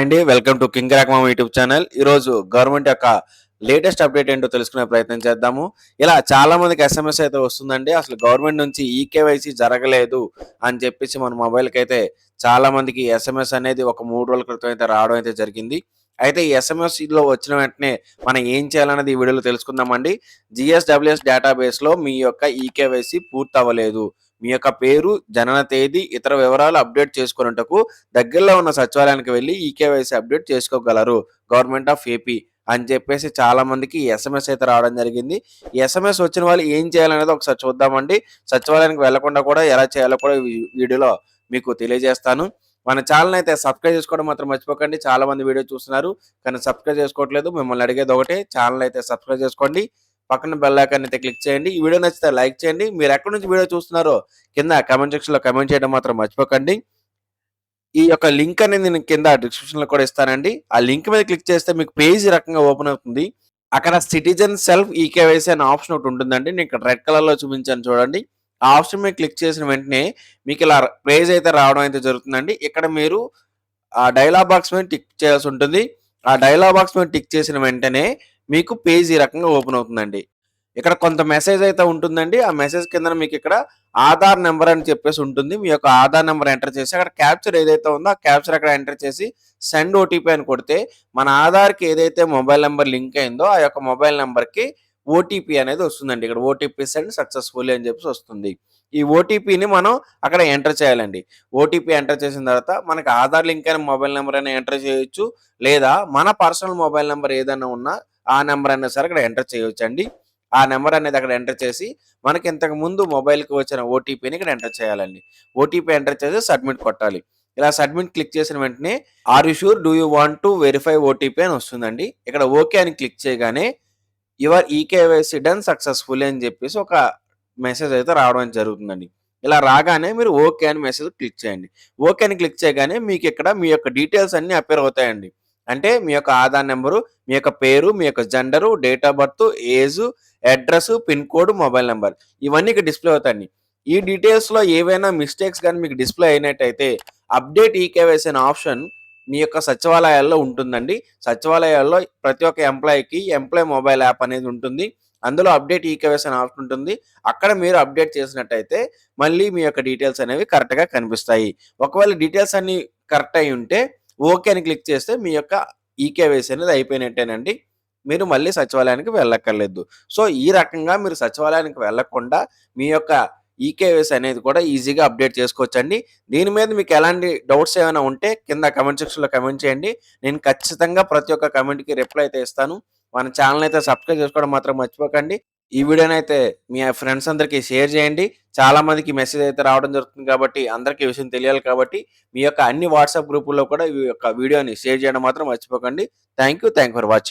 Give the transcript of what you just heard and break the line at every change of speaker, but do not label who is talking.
అండి welcome to king రాకమామ YouTube channel. ఈరోజు గవర్నమెంట్ యొక్క లేటెస్ట్ అప్డేట్ ఏంటో తెలుసుకునే ప్రయత్నం చేద్దాము. ఇలా చాలా మందికి ఎస్ఎంఎస్ అయితే వస్తుందండి. అసలు గవర్నమెంట్ నుంచి ఈకేవైసీ జరగలేదు అని చెప్పేసి మన మొబైల్కి అయితే చాలా మందికి ఎస్ఎంఎస్ అనేది ఒక మూడు రోజుల క్రితం అయితే రావడం అయితే జరిగింది. అయితే ఈ ఎస్ఎంఎస్లో వచ్చిన వెంటనే మనం ఏం చేయాలన్నది ఈ వీడియోలో తెలుసుకుందామండి. జిఎస్డబ్ల్యూఎస్ డేటాబేస్లో మీ యొక్క ఈకేవైసీ పూర్తి అవ్వలేదు మీ యొక్క పేరు జనన తేదీ ఇతర వివరాలు అప్డేట్ చేసుకున్నటకు దగ్గరలో ఉన్న సచివాలయానికి వెళ్ళి ఈకేవైసీ అప్డేట్ చేసుకోగలరు గవర్నమెంట్ ఆఫ్ ఏపీ అని చెప్పేసి చాలా మందికి ఎస్ఎంఎస్ అయితే రావడం జరిగింది. ఎస్ఎంఎస్ వచ్చిన వాళ్ళు ఏం చేయాలనేది ఒకసారి చూద్దామండి. సచివాలయానికి వెళ్ళకుండా కూడా ఎలా చేయాలో కూడా వీడియోలో మీకు తెలియజేస్తాను. మన ఛానల్ అయితే సబ్స్క్రైబ్ చేసుకోవడం మాత్రం మర్చిపోకండి. చాలా మంది వీడియో చూస్తున్నారు కానీ సబ్స్క్రైబ్ చేసుకోవట్లేదు. మిమ్మల్ని అడిగేది ఒకటే ఛానల్ అయితే సబ్స్క్రైబ్ చేసుకోండి. పక్కన బెల్ ఐకాన్ అయితే క్లిక్ చేయండి. ఈ వీడియో నచ్చితే లైక్ చేయండి. మీరు ఎక్కడి నుంచి వీడియో చూస్తున్నారో కింద కమెంట్ సెక్షన్లో కమెంట్ చేయడం మాత్రం మర్చిపోకండి. ఈ యొక్క లింక్ అనేది నేను కింద డిస్క్రిప్షన్లో కూడా ఇస్తానండి. ఆ లింక్ మీద క్లిక్ చేస్తే మీకు పేజ్ రకంగా ఓపెన్ అవుతుంది. అక్కడ సిటిజన్ సెల్ఫ్ ఈకేవైసీ అనే ఆప్షన్ ఒకటి ఉంటుందండి. నేను ఇక్కడ రెడ్ కలర్లో చూపించాను చూడండి. ఆ ఆప్షన్ మీద క్లిక్ చేసిన వెంటనే మీకు ఇలా పేజ్ అయితే రావడం అయితే జరుగుతుందండి. ఇక్కడ మీరు ఆ డైలాగ్ బాక్స్ మీద టిక్ చేయాల్సి ఉంటుంది. ఆ డైలాగ్ బాక్స్ మీద టిక్ చేసిన వెంటనే మీకు పేజ్ ఈ రకంగా ఓపెన్ అవుతుందండి. ఇక్కడ కొంత మెసేజ్ అయితే ఉంటుందండి. ఆ మెసేజ్ కింద మీకు ఇక్కడ ఆధార్ నెంబర్ అని చెప్పేసి ఉంటుంది. మీ యొక్క ఆధార్ నెంబర్ ఎంటర్ చేసి అక్కడ క్యాప్చర్ ఏదైతే ఉందో ఆ క్యాప్చర్ అక్కడ ఎంటర్ చేసి సెండ్ ఓటీపీ అని కొడితే మన ఆధార్కి ఏదైతే మొబైల్ నెంబర్ లింక్ అయిందో ఆ యొక్క మొబైల్ నెంబర్కి ఓటీపీ అనేది వస్తుందండి. ఇక్కడ ఓటీపీ సెండ్ సక్సెస్ఫుల్ అని చెప్పేసి వస్తుంది. ఈ ఓటీపీని మనం అక్కడ ఎంటర్ చేయాలండి. ఓటీపీ ఎంటర్ చేసిన తర్వాత మనకి ఆధార్ లింక్ అయిన మొబైల్ నెంబర్ అయినా ఎంటర్ చేయొచ్చు. లేదా మన పర్సనల్ మొబైల్ నెంబర్ ఏదైనా ఉన్నా ఆ నెంబర్ అయినా సరే అక్కడ ఎంటర్ చేయవచ్చు అండి ఆ నెంబర్ అనేది అక్కడ ఎంటర్ చేసి మనకి ఇంతకు ముందు మొబైల్కి వచ్చిన ఓటీపీని ఇక్కడ ఎంటర్ చేయాలండి. ఓటీపీ ఎంటర్ చేసి సబ్మిట్ కొట్టాలి. ఇలా సబ్మిట్ క్లిక్ చేసిన వెంటనే are you sure do you want to verify OTP అని వస్తుందండి. ఇక్కడ ఓకే అని క్లిక్ చేయగానే యువర్ ఈకేవైసీ డన్ సక్సెస్ఫుల్ అని చెప్పేసి ఒక మెసేజ్ అయితే రావడం జరుగుతుందండి. ఇలా రాగానే మీరు ఓకే అని మెసేజ్ క్లిక్ చేయండి. ఓకే అని క్లిక్ చేయగానే మీకు ఇక్కడ మీ యొక్క డీటెయిల్స్ అన్ని అపేర్ అవుతాయండి. అంటే మీ యొక్క ఆధార్ నెంబరు మీ యొక్క పేరు మీ యొక్క gender date of birth age address pin code mobile number ఇవన్నీ ఇక్కడ డిస్ప్లే అవుతాయి ఈ డీటెయిల్స్లో ఏవైనా మిస్టేక్స్ కానీ మీకు డిస్ప్లే అయినట్టయితే అప్డేట్ ఈకేవైసీ అనే ఆప్షన్ మీ యొక్క సచివాలయాల్లో ఉంటుందండి. సచివాలయాల్లో ప్రతి ఒక్క ఎంప్లాయీకి ఎంప్లాయ్ మొబైల్ యాప్ అనేది ఉంటుంది. అందులో అప్డేట్ ఈకేవైసీ అనే ఆప్షన్ ఉంటుంది. అక్కడ మీరు అప్డేట్ చేసినట్టయితే మళ్ళీ మీ యొక్క డీటెయిల్స్ అనేవి కరెక్ట్గా కనిపిస్తాయి. ఒకవేళ డీటెయిల్స్ అన్ని కరెక్ట్ అయి ఉంటే ఓకే అని క్లిక్ చేస్తే మీ యొక్క ఈకేవైసీ అనేది అయిపోయినట్టేనండి. మీరు మళ్ళీ సచివాలయానికి వెళ్ళక్కర్లేదు. సో ఈ రకంగా మీరు సచివాలయానికి వెళ్ళకుండా మీ యొక్క ఈకేవైసీ అనేది కూడా ఈజీగా అప్డేట్ చేసుకోవచ్చండి. దీని మీద మీకు ఎలాంటి డౌట్స్ ఏమైనా ఉంటే కింద కమెంట్ సెక్షన్లో కమెంట్ చేయండి. నేను ఖచ్చితంగా ప్రతి ఒక్క కమెంట్కి రిప్లై అయితే ఇస్తాను. మన ఛానల్ అయితే సబ్స్క్రైబ్ చేసుకోవడం మాత్రం మర్చిపోకండి. ఈ వీడియోని అయితే మీ ఫ్రెండ్స్ అందరికీ షేర్ చేయండి. చాలా మందికి మెసేజ్ అయితే రావడం జరుగుతుంది కాబట్టి అందరికీ విషయం తెలియాలి కాబట్టి మీ యొక్క అన్ని వాట్సాప్ గ్రూపుల్లో కూడా ఈ యొక్క వీడియోని షేర్ చేయడం మాత్రం మర్చిపోకండి. Thank you thank for watching